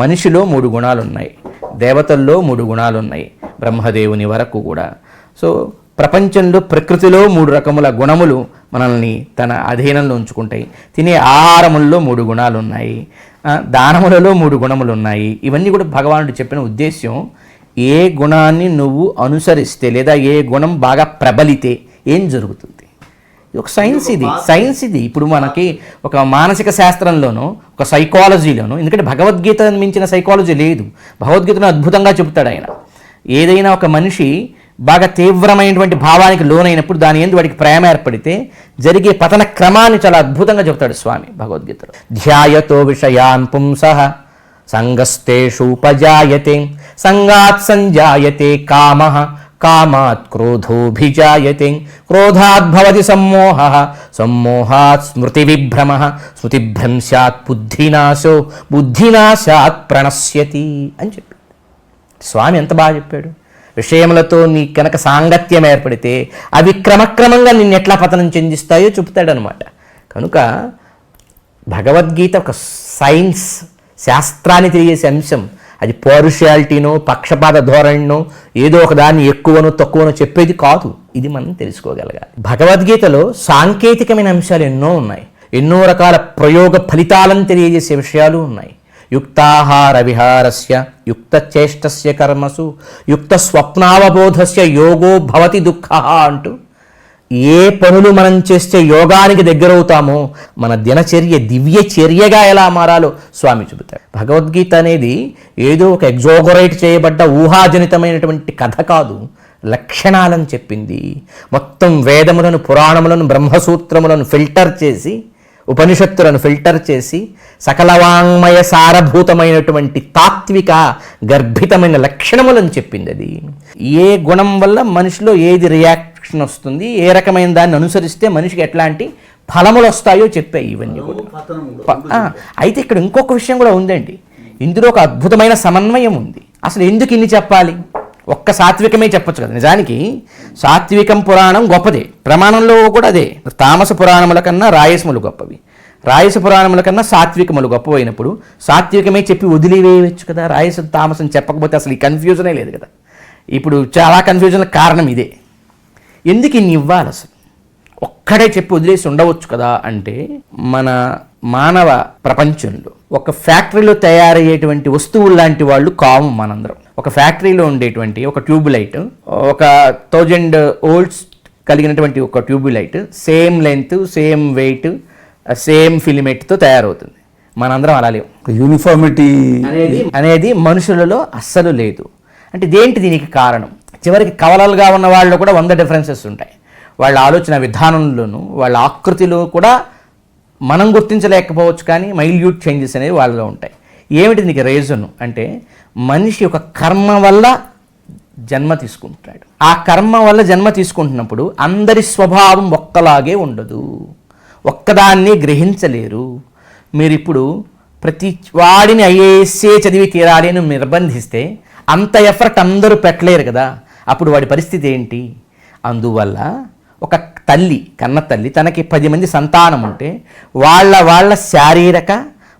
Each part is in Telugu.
మనిషిలో మూడు గుణాలు ఉన్నాయి దేవతల్లో మూడు గుణాలు ఉన్నాయి బ్రహ్మదేవుని వరకు కూడా. సో ప్రపంచంలో ప్రకృతిలో మూడు రకముల గుణములు మనల్ని తన అధీనంలో ఉంచుకుంటాయి. తినే ఆహారముల్లో మూడు గుణాలు ఉన్నాయి దానములలో మూడు గుణములు ఉన్నాయి ఇవన్నీ కూడా భగవానుడు చెప్పిన ఉద్దేశ్యం ఏ గుణాన్ని నువ్వు అనుసరిస్తే లేదా ఏ గుణం బాగా ప్రబలితే ఏం జరుగుతుంది? ఒక సైన్స్ ఇది సైన్స్ ఇది. ఇప్పుడు మనకి ఒక మానసిక శాస్త్రంలోనూ ఒక సైకాలజీలోనూ ఎందుకంటే భగవద్గీత మించిన సైకాలజీ లేదు. భగవద్గీతను అద్భుతంగా చెబుతాడు ఆయన. ఏదైనా ఒక మనిషి బాగా తీవ్రమైనటువంటి భావానికి లోనైనప్పుడు దాని ఎందు వాడికి ప్రేమ ఏర్పడితే జరిగే పతన క్రమాన్ని చాలా అద్భుతంగా చెబుతాడు స్వామి భగవద్గీతలో. ధ్యాయతో విషయాన్ పుంసః సంగస్తేషూపజాయతే సంగాత్ సంజాయతే కామ కామాత్ క్రోధోభిజాయతే. క్రోధాద్భవతి సమ్మోహ సమ్మోహాత్ స్మృతి విభ్రమ స్మృతిభ్రంశాత్ బుద్ధినాశో బుద్ధినాశాత్ ప్రణశ్యతి అని చెప్పి స్వామి ఎంత బాగా చెప్పాడు. విషయములతో నీ కనుక సాంగత్యం ఏర్పడితే అవి క్రమక్రమంగా నిన్ను ఎట్లా పతనం చెందిస్తాయో చెప్తాడనమాట కనుక భగవద్గీత ఒక సైన్స్ శాస్త్రాన్ని తెలియజేసే అంశం అది పౌరుషాలిటీనో పక్షపాత ధోరణినో ఏదో ఒకదాన్ని ఎక్కువనో తక్కువనో చెప్పేది కాదు. ఇది మనం తెలుసుకోగలగాలి. భగవద్గీతలో సాంకేతికమైన అంశాలు ఎన్నో ఉన్నాయి. ఎన్నో రకాల ప్రయోగ ఫలితాలను తెలియజేసే విషయాలు ఉన్నాయి. యుక్తాహార విహారస్య యుక్తచేష్టస్య కర్మసు యుక్త స్వప్నావబోధస్య యోగో భవతి దుఃఖ అంటూ ఏ పనులు మనం చేస్తే యోగానికి దగ్గరవుతామో మన దినచర్య దివ్య చర్యగా ఎలా మారాలో స్వామి చెబుతారు భగవద్గీత అనేది ఏదో ఒక ఎగ్జోగరేట్ చేయబడ్డ ఊహాజనితమైనటువంటి కథ కాదు లక్షణాలను చెప్పింది. మొత్తం వేదములను పురాణములను బ్రహ్మసూత్రములను ఫిల్టర్ చేసి ఉపనిషత్తులను ఫిల్టర్ చేసి సకలవాంగ్మయ సారభూతమైనటువంటి తాత్విక గర్భితమైన లక్షణములను చెప్పింది అది. ఏ గుణం వల్ల మనిషిలో ఏది రియాక్ట్ రియాక్షన్ వస్తుంది. ఏ రకమైన దాన్ని అనుసరిస్తే మనిషికి ఎట్లాంటి ఫలములు వస్తాయో చెప్పాయి ఇవన్నీ కూడా. అయితే ఇక్కడ ఇంకొక విషయం కూడా ఉందండి. ఇందులో ఒక అద్భుతమైన సమన్వయం ఉంది. అసలు ఎందుకు ఇన్ని చెప్పాలి? ఒక్క సాత్వికమే చెప్పొచ్చు కదా. నిజానికి సాత్వికం పురాణం గొప్పదే. ప్రమాణంలో కూడా అదే. తామస పురాణముల కన్నా రాయసములు గొప్పవి. రాయస పురాణముల కన్నా సాత్వికములు గొప్పవైనప్పుడు సాత్వికమే చెప్పి వదిలివేయవచ్చు కదా. రాయస తామసం చెప్పకపోతే అసలు ఈ కన్ఫ్యూజనే లేదు కదా. ఇప్పుడు చాలా కన్ఫ్యూజన్ కారణం ఇదే. ఎందుకు ఇన్ని ఇవ్వాలి అసలు? ఒక్కడే చెప్పి వదిలేసి ఉండవచ్చు కదా అంటే మన మానవ ప్రపంచంలో ఒక ఫ్యాక్టరీలో తయారయ్యేటువంటి వస్తువులు లాంటి వాళ్ళు కాము మనందరం. ఒక ఫ్యాక్టరీలో ఉండేటువంటి ఒక ట్యూబ్ లైట్ ఒక థౌజండ్ ఓల్డ్స్ కలిగినటువంటి ఒక tube light same length same weight same ఫిలిమెట్తో తయారవుతుంది. మనందరం అలా లేవు. యూనిఫార్మిటీ అనేది అనేది మనుషులలో అస్సలు లేదు. అంటే దేంటి దీనికి కారణం? చివరికి కవలలుగా ఉన్న వాళ్ళు కూడా వంద డిఫరెన్సెస్ ఉంటాయి. వాళ్ళ ఆలోచన విధానంలోనూ వాళ్ళ ఆకృతిలో కూడా మనం గుర్తించలేకపోవచ్చు కానీ మైల్యూట్ చేంజెస్ అనేవి వాళ్ళలో ఉంటాయి. ఏమిటి దీనికి రీజన్ అంటే మనిషి ఒక కర్మ వల్ల జన్మ తీసుకుంటాడు ఆ కర్మ వల్ల జన్మ తీసుకుంటున్నప్పుడు అందరి స్వభావం ఒక్కలాగే ఉండదు. ఒక్కదాన్ని గ్రహించలేరు. మీరు ఇప్పుడు ప్రతి వాడిని ఐఏఎస్ఏ చదివి తీరాలి అని నిర్బంధిస్తే అంత ఎఫర్ట్ అందరూ పెట్టలేరు కదా. అప్పుడు వాడి పరిస్థితి ఏంటి? అందువల్ల ఒక తల్లి కన్న తల్లి తనకి పది మంది సంతానం ఉంటే వాళ్ళ వాళ్ళ శారీరక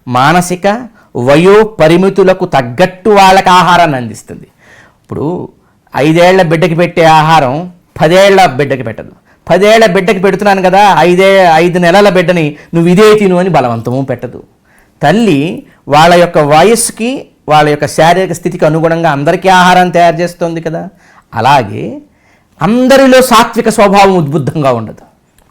మానసిక వయో పరిమితులకు తగ్గట్టు వాళ్ళకి ఆహారాన్ని అందిస్తుంది. ఇప్పుడు ఐదేళ్ళ బిడ్డకి పెట్టే ఆహారం పదేళ్ళ బిడ్డకి పెట్టదు. పదేళ్ళ బిడ్డకి పెడుతున్నాను కదా ఐదే ఐదు నెలల బిడ్డని నువ్వు ఇదే తిను అని బలవంతము పెట్టదు. తల్లి వాళ్ళ యొక్క వయస్సుకి వాళ్ళ యొక్క శారీరక స్థితికి అనుగుణంగా అందరికీ ఆహారం తయారు చేస్తుంది కదా. అలాగే అందరిలో సాత్విక స్వభావం ఉద్బుద్ధంగా ఉండదు.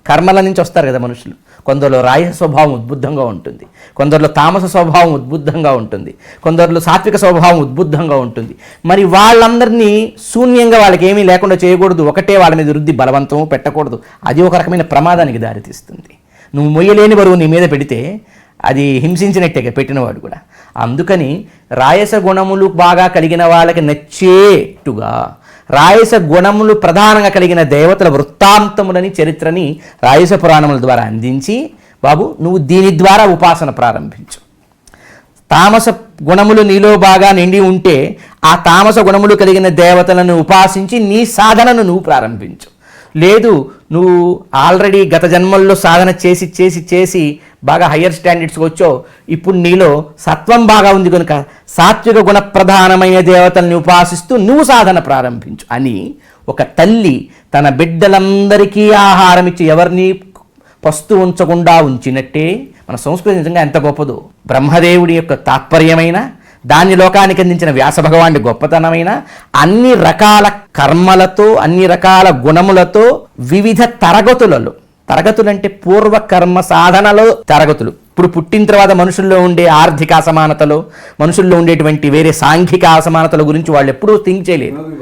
కర్మల నుంచి వస్తారు కదా మనుషులు. కొందరిలో రాయ స్వభావం ఉద్బుద్ధంగా ఉంటుంది. కొందరిలో తామస స్వభావం ఉద్బుద్ధంగా ఉంటుంది. కొందరిలో సాత్విక స్వభావం ఉద్బుద్ధంగా ఉంటుంది. మరి వాళ్ళందరినీ శూన్యంగా వాళ్ళకి ఏమీ లేకుండా చేయకూడదు. ఒకటే వాళ్ళ మీద వృద్ధి బలవంతము పెట్టకూడదు. అది ఒక రకమైన ప్రమాదానికి దారితీస్తుంది. నువ్వు మొయ్యలేని బరువు నీ మీద పెడితే అది హింసించినట్టే పెట్టినవాడు కూడా. అందుకని రాయస గుణములు బాగా కలిగిన వాళ్ళకి నచ్చేట్టుగా రాయస గుణములు ప్రధానంగా కలిగిన దేవతల వృత్తాంతములని చరిత్రని రాయస పురాణముల ద్వారా అందించి బాబు నువ్వు దీని ద్వారా ఉపాసన ప్రారంభించు. తామస గుణములు నీలో బాగా నిండి ఉంటే ఆ తామస గుణములు కలిగిన దేవతలను ఉపాసించి నీ సాధనను నువ్వు ప్రారంభించు. లేదు నువ్వు ఆల్రెడీ గత జన్మల్లో సాధన చేసి చేసి చేసి బాగా హయ్యర్ స్టాండర్డ్స్కి వచ్చో ఇప్పుడు నీలో సత్వం బాగా ఉంది కనుక సాత్విక గుణ ప్రధానమైన దేవతల్ని ఉపాసిస్తూ నువ్వు సాధన ప్రారంభించు అని ఒక తల్లి తన బిడ్డలందరికీ ఆహారం ఇచ్చి ఎవరిని పస్తు ఉంచకుండా ఉంచినట్టే మన సంస్కృతి నిజంగా ఎంత గొప్పదో. బ్రహ్మదేవుడి యొక్క తాత్పర్యమైన దాన్ని లోకానికి అందించిన వ్యాస భగవానుడి గొప్పతనమైన అన్ని రకాల కర్మలతో అన్ని రకాల గుణములతో వివిధ తరగతులలో తరగతులు అంటే పూర్వ కర్మ సాధనలో తరగతులు. ఇప్పుడు పుట్టిన తర్వాత మనుషుల్లో ఉండే ఆర్థిక అసమానతలు మనుషుల్లో ఉండేటువంటి వేరే సాంఘిక అసమానతల గురించి వాళ్ళు ఎప్పుడూ థింక్ చేయలేదు.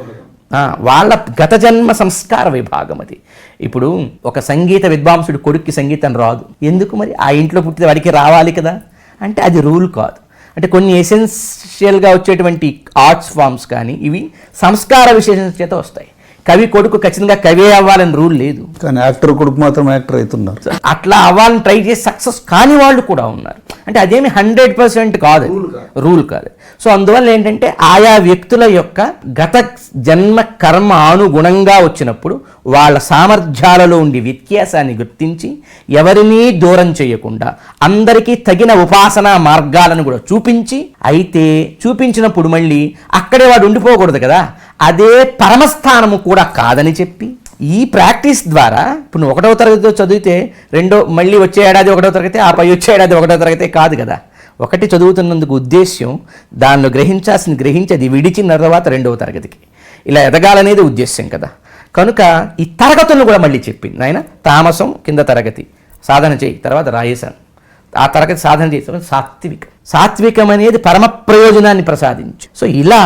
వాళ్ళ గత జన్మ సంస్కార విభాగం అది. ఇప్పుడు ఒక సంగీత విద్వాంసుడు కొడుక్కి సంగీతం రాదు. ఎందుకు మరి? ఆ ఇంట్లో పుట్టిన వాడికి రావాలి కదా? అంటే అది రూల్ కాదు. అంటే కొన్ని ఎసెన్షియల్గా వచ్చేటువంటి ఆర్ట్స్ ఫామ్స్ కానీ ఇవి సంస్కార విశేషం చేత వస్తాయి. కవి కొడుకు ఖచ్చితంగా కవే అవ్వాలని రూల్ లేదు. కానీ యాక్టర్ కొడుకు మాత్రం యాక్టర్ అవుతున్నారు. అట్లా అవ్వాలని ట్రై చేసి సక్సెస్ కాని వాళ్ళు కూడా ఉన్నారు. అంటే అదేమి హండ్రెడ్ పర్సెంట్ కాదు. రూల్ కాదు. సో అందువల్ల ఏంటంటే ఆయా వ్యక్తుల యొక్క గత జన్మ కర్మ అనుగుణంగా వచ్చినప్పుడు వాళ్ళ సామర్థ్యాలలో ఉండి వ్యత్యాసాన్ని గుర్తించి ఎవరినీ దూరం చేయకుండా అందరికీ తగిన ఉపాసనా మార్గాలను కూడా చూపించి అయితే చూపించినప్పుడు మళ్ళీ అక్కడే వాడు ఉండిపోకూడదు కదా. అదే పరమస్థానము కూడా కాదని చెప్పి ఈ ప్రాక్టీస్ ద్వారా ఇప్పుడు నువ్వు ఒకటవ తరగతిలో చదివితే రెండో మళ్ళీ వచ్చే ఏడాది ఒకటో తరగతి ఆ పై వచ్చే ఏడాది ఒకటో తరగతి కాదు కదా. ఒకటి చదువుతున్నందుకు ఉద్దేశ్యం దానిలో గ్రహించాల్సింది గ్రహించి అది విడిచిన తర్వాత రెండవ తరగతికి. ఇలా ఎదగాలనేది ఉద్దేశ్యం కదా. కనుక ఈ తరగతులను కూడా మళ్ళీ చెప్పింది ఆయన తామసం కింద తరగతి సాధన చేయి తర్వాత రాయేశాను ఆ తరగతి సాధన చేసిన సాత్విక. సాత్వికం అనేది పరమ ప్రయోజనాన్ని ప్రసాదించు. సో ఇలా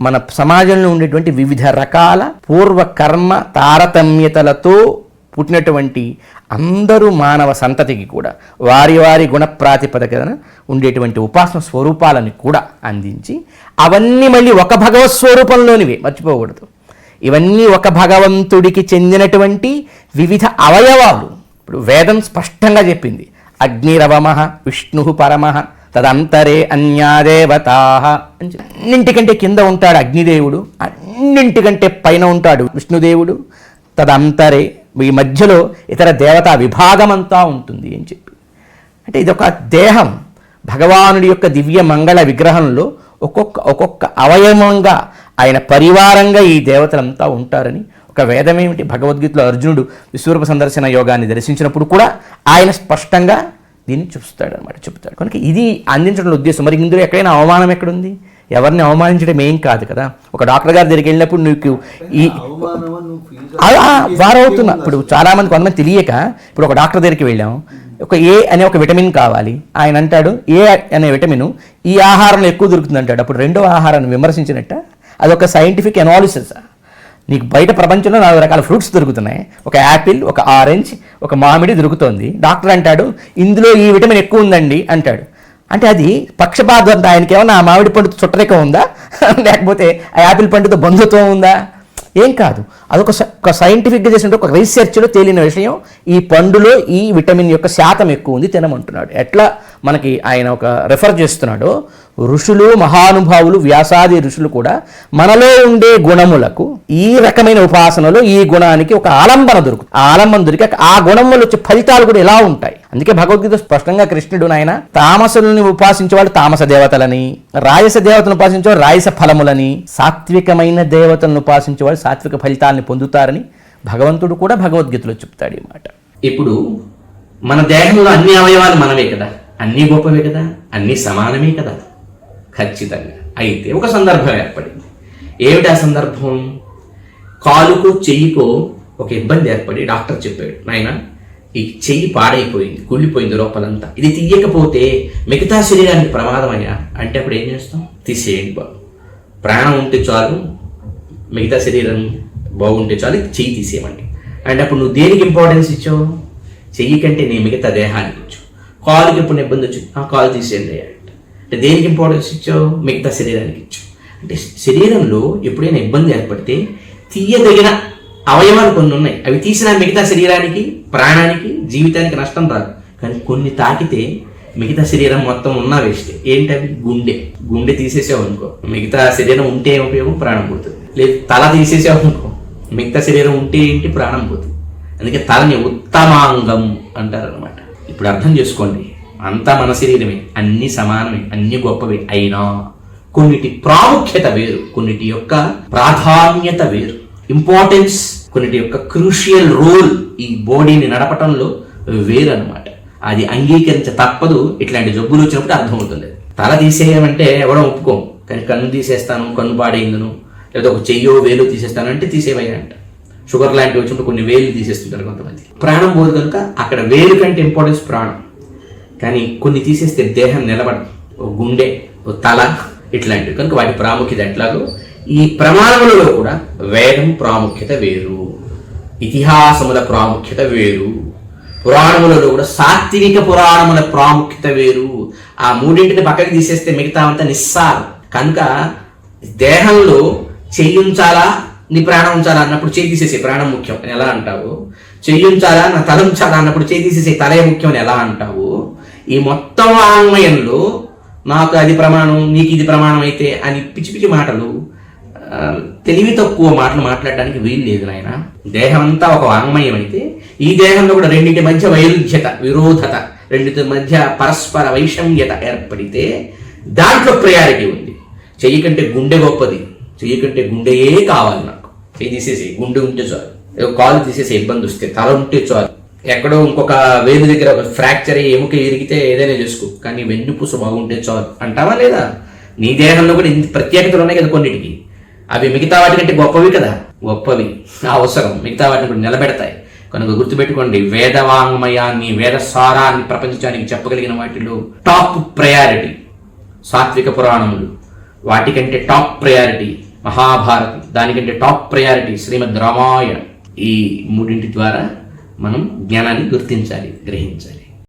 మన సమాజంలో ఉండేటువంటి వివిధ రకాల పూర్వకర్మ తారతమ్యతలతో పుట్టినటువంటి అందరూ మానవ సంతతికి కూడా వారి వారి గుణ ప్రాతిపదికన ఉండేటువంటి ఉపాసన స్వరూపాలను కూడా అందించి అవన్నీ మళ్ళీ ఒక భగవత్ స్వరూపంలోనివే మర్చిపోకూడదు. ఇవన్నీ ఒక భగవంతుడికి చెందినటువంటి వివిధ అవయవాలు. ఇప్పుడు వేదం స్పష్టంగా చెప్పింది. అగ్నిరవమ విష్ణు పరమ తదంతరే అన్యాదేవతా. అన్నింటికంటే కింద ఉంటాడు అగ్నిదేవుడు అన్నింటికంటే పైన ఉంటాడు విష్ణుదేవుడు. తదంతరే ఈ మధ్యలో ఇతర దేవతా విభాగమంతా ఉంటుంది అని చెప్పి. అంటే ఇది ఒక దేహం. భగవానుడి యొక్క దివ్య మంగళ విగ్రహంలో ఒక్కొక్క ఒక్కొక్క అవయవంగా ఆయన పరివారంగా ఈ దేవతలంతా ఉంటారని ఒక వేదమేమిటి? భగవద్గీతలో అర్జునుడు విశ్వరూప సందర్శన యోగాన్ని దర్శించినప్పుడు కూడా ఆయన స్పష్టంగా దీన్ని చూస్తాడు అనమాట చెప్తాడు కనుక ఇది అందించడం ఉద్దేశం. మరి ఇందులో ఎక్కడైనా అవమానం ఎక్కడుంది? ఎవరిని అవమానించడం ఏం కాదు కదా. ఒక డాక్టర్ గారి దగ్గరికి వెళ్ళినప్పుడు నీకు ఈ అలా వారవుతున్నా. ఇప్పుడు చాలా మంది కొంతమంది తెలియక ఇప్పుడు ఒక డాక్టర్ దగ్గరికి వెళ్ళాం. ఒక ఏ అనే ఒక విటమిన్ కావాలి. ఆయన అంటాడు ఏ అనే విటమిన్ ఈ ఆహారంలో ఎక్కువ దొరుకుతుంది అంటాడు అప్పుడు రెండో ఆహారాన్ని విమర్శించినట్ట. అదొక సైంటిఫిక్ అనాలిసిస్ నీకు బయట ప్రపంచంలో నాలుగు రకాల ఫ్రూట్స్ దొరుకుతున్నాయి. ఒక యాపిల్ ఒక ఆరెంజ్ ఒక మామిడి దొరుకుతోంది. డాక్టర్ అంటాడు ఇందులో ఈ విటమిన్ ఎక్కువ ఉందండి అంటాడు. అంటే అది పక్షపాతం ఆయనకి ఏమన్నా ఆ మామిడి పండుతో చుట్టరిక ఉందా? లేకపోతే ఆ యాపిల్ పండుతో బంధుత్వం ఉందా? ఏం కాదు. అదొక స- ఒక సైంటిఫిక్గా చేసిన ఒక రీసెర్చ్లో తేలిన విషయం. ఈ పండులో ఈ విటమిన్ యొక్క శాతం ఎక్కువ ఉంది తినమంటున్నాడు. ఎట్లా మనకి ఆయన ఒక రెఫర్ చేస్తున్నాడో ఋషులు మహానుభావులు వ్యాసాది ఋషులు కూడా మనలో ఉండే గుణములకు ఈ రకమైన ఉపాసనలో ఈ గుణానికి ఒక ఆలంబన దొరుకుతుంది ఆలంబన దొరికి ఆ గుణములు వచ్చే ఫలితాలు కూడా ఎలా ఉంటాయి. అందుకే భగవద్గీత స్పష్టంగా కృష్ణుడు నాయన తామసులని ఉపాసించేవాడు తామస దేవతలని రాయస దేవతను ఉపాసించేవాడు రాయస ఫలములని సాత్వికమైన దేవతలను ఉపాసించేవాడు సాత్విక ఫలితాలని పొందుతారని భగవంతుడు కూడా భగవద్గీతలో చెప్తాడు ఈ మాట. ఇప్పుడు మన దేహంలో అన్ని అవయవాలు మనమే కదా? అన్నీ గొప్పవే కదా? అన్నీ సమానమే కదా? ఖచ్చితంగా. అయితే ఒక సందర్భం ఏర్పడింది. ఏమిటి ఆ సందర్భం? కాలుకో చెయ్యికో ఒక ఇబ్బంది ఏర్పడి డాక్టర్ చెప్పాడు నాయన ఈ చెయ్యి పాడైపోయింది కుళ్ళిపోయింది లోపలంతా. ఇది తీయకపోతే మిగతా శరీరానికి ప్రమాదం అయ్యా. అంటే అప్పుడు ఏం చేస్తాం? తీసేయండి బాబు. ప్రాణం ఉంటే చాలు మిగతా శరీరం బాగుంటే చాలు చెయ్యి తీసేయమండి. అంటే అప్పుడు నువ్వు దేనికి ఇంపార్టెన్స్ ఇచ్చావు? చెయ్యి కంటే నీ మిగతా దేహానికి ఇచ్చు కాలుకి ఎప్పుడు ఇబ్బంది వచ్చింది? ఆ కాలు తీసేయండి అయ్యా. అంటే దేనికి ఇంపార్టెన్స్ ఇచ్చావు? మిగతా శరీరానికి ఇచ్చావు. అంటే శరీరంలో ఎప్పుడైనా ఇబ్బంది ఏర్పడితే తీయదగిన అవయవాలు కొన్ని ఉన్నాయి. అవి తీసిన మిగతా శరీరానికి ప్రాణానికి జీవితానికి నష్టం రాదు. కానీ కొన్ని తాకితే మిగతా శరీరం మొత్తం ఉన్నా వేస్ట్. ఏంటవి? గుండె. గుండె తీసేసావు అనుకో. మిగతా శరీరం ఉంటే ఏం ఉపయోగం? ప్రాణం పోతుంది. లేదు తల తీసేసావు అనుకో. మిగతా శరీరం ఉంటే ఏంటి? ప్రాణం పోతుంది. అందుకే తలని ఉత్తమాంగం అంటారు అనమాట ఇప్పుడు అర్థం చేసుకోండి. అంతా మన శరీరమే అన్ని సమానమే అన్ని గొప్పవే అయినా కొన్నిటి ప్రాముఖ్యత వేరు కొన్నిటి యొక్క ప్రాధాన్యత వేరు. ఇంపార్టెన్స్ కొన్నిటి యొక్క క్రూషియల్ రోల్ ఈ బాడీని నడపటంలో వేరు అనమాట అది అంగీకరించ తప్పదు ఇట్లాంటి జబ్బులు వచ్చినప్పుడు అర్థమవుతుంది తల తీసేయమంటే ఎవడో ఒప్పుకోం. కానీ కన్ను తీసేస్తాను కన్ను పాడైందను లేదా ఒక చెయ్యో వేలు తీసేస్తాను అంటే తీసేవయ్యా అంట షుగర్ లాంటివి వచ్చినప్పుడు కొన్ని వేలు తీసేస్తుంటారు కొంతమంది. ప్రాణం పోదు కనుక అక్కడ వేలు కంటే ఇంపార్టెన్స్ ప్రాణం. కానీ కొన్ని తీసేస్తే దేహం నిలబడదు ఓ గుండె ఓ తల ఇట్లాంటివి. కనుక వాటి ప్రాముఖ్యత ఎట్లాగో ఈ ప్రమాణములలో కూడా వేదం ప్రాముఖ్యత వేరు. ఇతిహాసముల ప్రాముఖ్యత వేరు. పురాణములలో కూడా సాత్విక పురాణముల ప్రాముఖ్యత వేరు. ఆ మూడింటిని పక్కకి తీసేస్తే మిగతా అంతా నిస్సారం. కనుక దేహంలో చెయ్యి ఉంచాలా నీ ప్రాణం ఉంచాలా అన్నప్పుడు చేయి తీసేసే ప్రాణం ముఖ్యం అని ఎలా అంటావు? చెయ్యి ఉంచాలా నా తల ఉంచాలా అన్నప్పుడు చేయి తీసేసే తలే ముఖ్యం అని ఎలా అంటావు? ఈ మొత్తం వాంగ్మయంలో నాకు అది ప్రమాణం నీకు ఇది ప్రమాణం అయితే అని పిచ్చి పిచ్చి మాటలు తెలివి తక్కువ మాటలు మాట్లాడడానికి వీలు లేదు నాయన. దేహం అంతా ఒక వాంగ్మయం అయితే ఈ దేహంలో కూడా రెండింటి మధ్య వైరుధ్యత విరోధత రెండింటి మధ్య పరస్పర వైషమ్యత ఏర్పడితే దాంట్లో ప్రయారిటీ ఉంది. చెయ్యి కంటే గుండె గొప్పది చెయ్యి కంటే గుండెయే కావాలి నాకు. చెయ్యి తీసేసి గుండె ఉంటే చాలు. కాలు తీసేసి ఇబ్బంది వస్తే తల ఉంటే చాలు. ఎక్కడో ఇంకొక వేలు దగ్గర ఒక ఫ్రాక్చర్ అయ్యి ఎముక ఇరిగితే ఏదైనా చేసుకో. కానీ వెన్నుపూస బాగుంటే చాలు. అంటావా లేదా? నీ దేహంలో కూడా ఇంత ప్రత్యేకతలు ఉన్నాయి కదా కొన్నిటికి. అవి మిగతా వాటి కంటే గొప్పవి కదా. గొప్పవి. అవసరం. మిగతా వాటిని కూడా నిలబెడతాయి. కనుక గుర్తుపెట్టుకోండి వేదవాంగ్మయాన్ని వేదసారాన్ని ప్రపంచానికి చెప్పగలిగిన వాటిలో టాప్ ప్రయారిటీ సాత్విక పురాణములు. వాటికంటే టాప్ ప్రయారిటీ మహాభారతం. దానికంటే టాప్ ప్రయారిటీ శ్రీమద్ రామాయణం. ఈ మూడింటి ద్వారా మనం జ్ఞానాన్ని గుర్తించాలి గ్రహించాలి.